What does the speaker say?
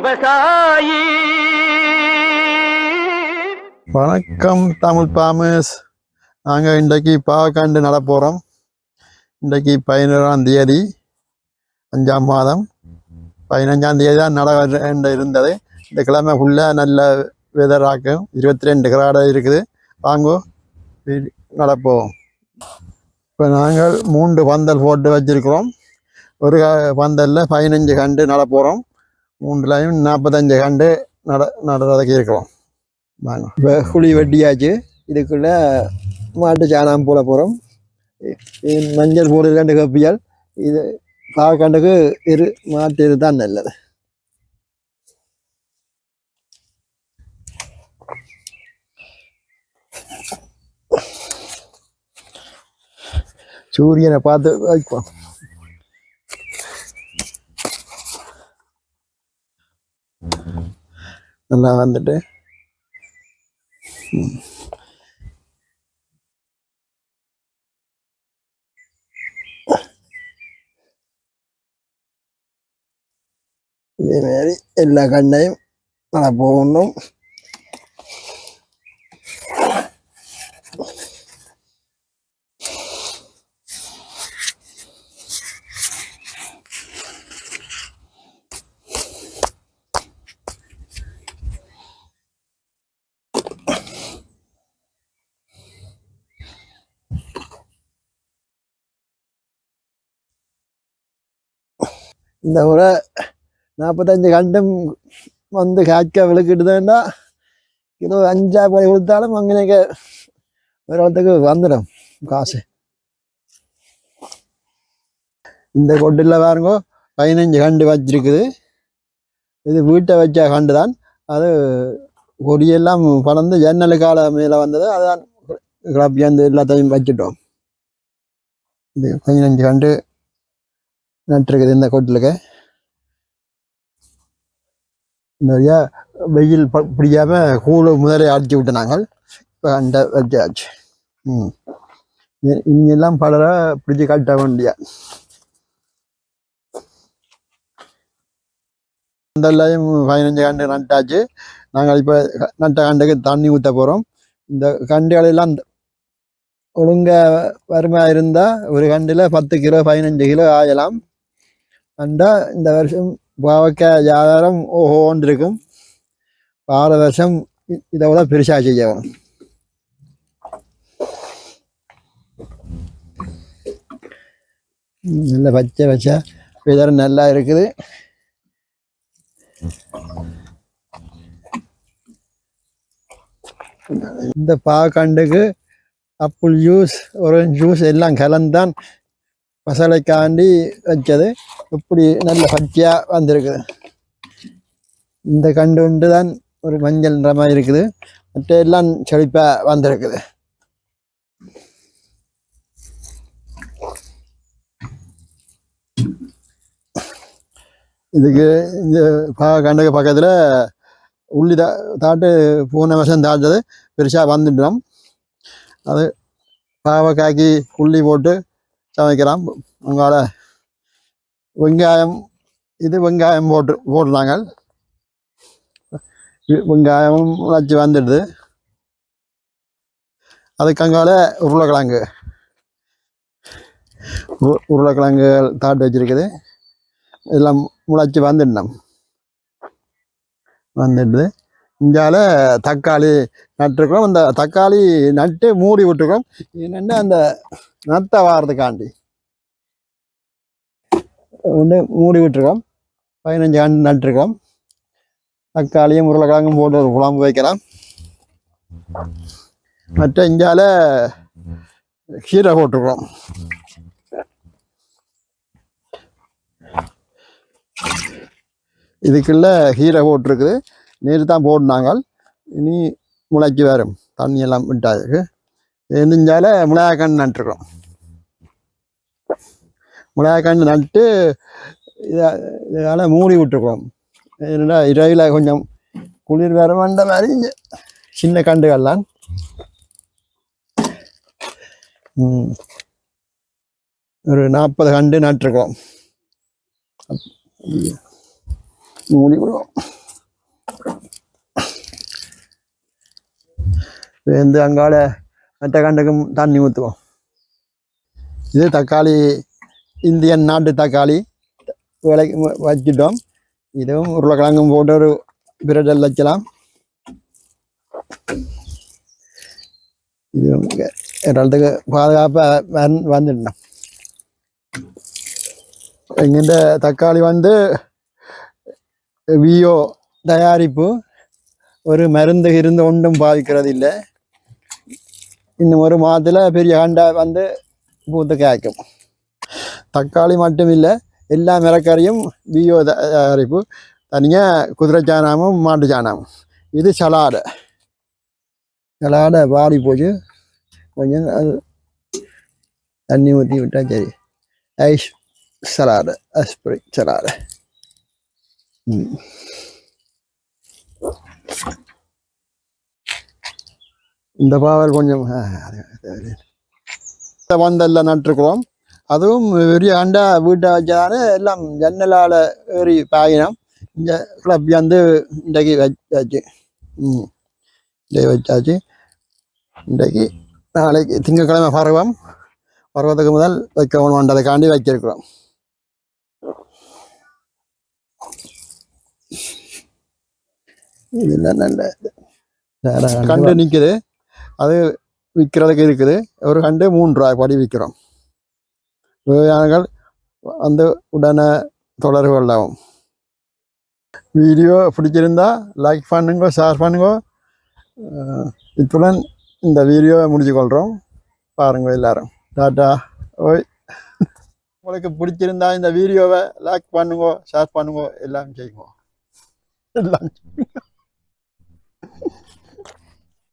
விவசாயி வணக்கம் தமிழ் பாமஸ் நாங்கள் இன்றைக்கு பாவக்காண்டு நட போகிறோம் இன்றைக்கு பதினோராம் தேதி அஞ்சாம் மாதம். பதினஞ்சாம் தேதி தான் நட இருந்தது. இந்த கிழமை ஃபுல்லாக நல்ல வெதராக்கும் இருபத்தி ரெண்டு கிராட இருக்குது. வாங்கோ நடப்போம். இப்போ நாங்கள் மூன்று பந்தல் போட்டு வச்சிருக்கிறோம். ஒரு க- பந்தலில் பதினஞ்சு கண்டு நட போகிறோம் மூன்றுலையும் நாற்பத்தஞ்சு கண்டு நட நடுறதுக்கு இருக்கிறோம் வாங்க. இப்போ குழி வெட்டியாச்சு. இதுக்குள்ள மாட்டு சாணம் போட போகிறோம் மஞ்சள் போடு ரெண்டு கப்பியால். இது பாவக்கண்டுக்கு இரு மாட்டு இது தான் நல்லது. சூரியனை பார்த்து வைப்போம். நல்லா வந்துட்டு. இதே மாதிரி எல்லா கண்ணையும் நல்லா போகணும். இந்த முறை நாற்பத்தஞ்சு கண்டும் வந்து காய்க்க விளக்கிட்டுதுன்னா கிலோ அஞ்சா போய் கொடுத்தாலும் அங்கே ஒரு இடத்துக்கு வந்துடும் காசு. இந்த கொட்டில் பாருங்க பதினஞ்சு கண்டு வச்சிருக்குது. இது வீட்டை வச்ச கண்டு தான் அது கொடியெல்லாம் பறந்து ஜன்னலுக்கால மேலே வந்தது. அதுதான் கிளப்பியாந்து எல்லாத்தையும் வச்சுட்டோம். இது பதினஞ்சு கண்டு நட்டுருக்குது இந்த கோட்டிலுக்கு. நிறையா வெயில் ப- பிடிக்காம கூழ் முதலே அடிச்சு விட்டு நாங்கள் இப்போ அந்த வச்சாச்சு ம். இ- இனியெல்லாம் பலரை பிடிச்சி கட்ட வேண்டிய. அந்தலையும் பதினஞ்சு கண்டு நட்டாச்சு. நாங்கள் இப்போ நட்ட கண்டுக்கு தண்ணி ஊற்ற போகிறோம் இந்த கண்டுகளெல்லாம் ஒழுங்கா வறுமையாக இருந்தால் ஒரு கண்டில் பத்து கிலோ பதினஞ்சு கிலோ ஆகலாம் அண்டா இந்த வருஷம் பாவக்காய் வியாபாரம் ஓஹோன்னு இருக்கும் வார வருஷம் இதை விட பெருசாக செய்யணும் நல்ல பச்சை பச்சை விதர் நல்லா இருக்குது இந்த பாக்கண்டுக்கு அப்புள் ஜூஸ் ஒரு ஜூஸ் எல்லாம் கலந்தான் மசாலைக்காண்டி வச்சது. இப்படி நல்ல பச்சையாக வந்திருக்குது. இந்த கண்டு உண்டு தான் ஒரு மஞ்சள் நிறமாக இருக்குது. மற்ற எல்லாம் செழிப்பாக வந்திருக்குது. இதுக்கு இந்த பா கண்டுக்கு பக்கத்தில் உள்ளி தா தாட்டு பூனை விஷம் தாழ்ந்தது. பெருசாக வந்துட்டோம் அது பாவக்காய்க்கு உள்ளி போட்டு சமைக்கிறோம் உங்களால் வெங்காயம் இது வெங்காயம் போட்டு போடுறாங்க வெங்காயமும் வச்சு வந்துடுது. அதுக்கு அங்கால உருளைக்கிழங்கு. உரு- உருளைக்கிழங்கு தாட்டு வச்சிருக்குது. இதெல்லாம் முளைச்சி வந்துடணும். வந்துடுது. இங்கால தக்காளி நட்டுருக்கோம் அந்த தக்காளி நட்டு மூடி விட்டுருக்கோம் என்னென்ன அந்த நத்தை வாரதுக்காண்டி ஒன்று மூடி விட்டுருக்கோம். பதினஞ்சு ஆண்டு நட்டுருக்கோம். தக்காளியும் உருளைக்கிழங்கும் போட்டு ஒரு குழம்பு வைக்கலாம் மற்ற இஞ்சால கீரை போட்டிருக்கோம். இதுக்குள்ள கீரை போட்டிருக்குது. நீர் தான் போடினாங்க. இனி முளைக்கு வரும். தண்ணியெல்லாம் விட்டாதுக்கு நெஞ்சால் மிளகாக்கன்று நட்டுருக்கோம் மிளகாக்கன்று நட்டு இதை இதால் மூடி விட்டுருக்கோம் என்னடா இரவில் கொஞ்சம் குளிர் வர வந்த மாதிரி சின்ன கண்டுகள்லாம் ஒரு நாற்பது கண்டு நட்டுருக்கோம் மூடி விடுவோம். வந்து அங்கால மற்ற கண்டுக்கும் தண்ணி ஊற்றுவோம் இது தக்காளி இந்தியன் நாட்டு தக்காளி. விலை வச்சுட்டோம். இதுவும் உருளைக்கிழங்கும் போட்டு ஒரு பிரடல் வைக்கலாம் இது இடத்துக்கு பாதுகாப்பாக வந் வந்துட்டோம் எங்கிட்ட தக்காளி வந்து வியோ தயாரிப்பு. ஒரு மருந்து இருந்து ஒன்றும் பாதிக்கிறது இல்லை இன்னும் ஒரு மாதத்தில் பெரிய கண்டா வந்து பூத்து காய்க்கும். தக்காளி மட்டும் இல்லை எல்லா மிளக்கறியும் பியோ தயாரிப்பு தனியாக குதிரை சாணமும் மாட்டு சாணமும். இது சலாடை. சலாடை பாடி போச்சு. கொஞ்சம் அது தண்ணி ஊற்றி விட்டா சரி. ஐஸ் சலாடை அஸ்பிரி சலாடை. ம். இந்த பாவல் கொஞ்சம் வந்தல்ல நட்டுருக்குறோம். அதுவும் பெரிய அண்டா வீட்டை வச்சதானே எல்லாம் ஜன்னலால் ஏறி பாயினோம். இந்த கிளப் வந்து இன்றைக்கு வச்சாச்சு. ம். இன்றைக்கு வச்சாச்சு. இன்றைக்கு நாளைக்கு திங்கட்கிழமை பருவம். பருவத்துக்கு முதல் வைக்கணுன்றதுக்காண்டி வச்சிருக்கிறோம். இதெல்லாம் நல்ல கண்டு நிற்குது விற்கிறதுக்கு இருக்குது. ஒரு கண்டு மூன்று ரூபாய் படி விற்கிறோம் விவசாயிகள் வந்து உடனே தொடர்பு கொள்ளவும் வீடியோ பிடிச்சிருந்தா லைக் பண்ணுங்க ஷேர் பண்ணுங்க. இத்துடன் இந்த வீடியோவை முடிச்சு கொள்கிறோம் பாருங்க எல்லாரும். டாட்டா ஓய். உங்களுக்கு பிடிச்சிருந்தா இந்த வீடியோவை லைக் பண்ணுங்க ஷேர் பண்ணுங்க எல்லாம் செய்யுங்க. எல்லாம்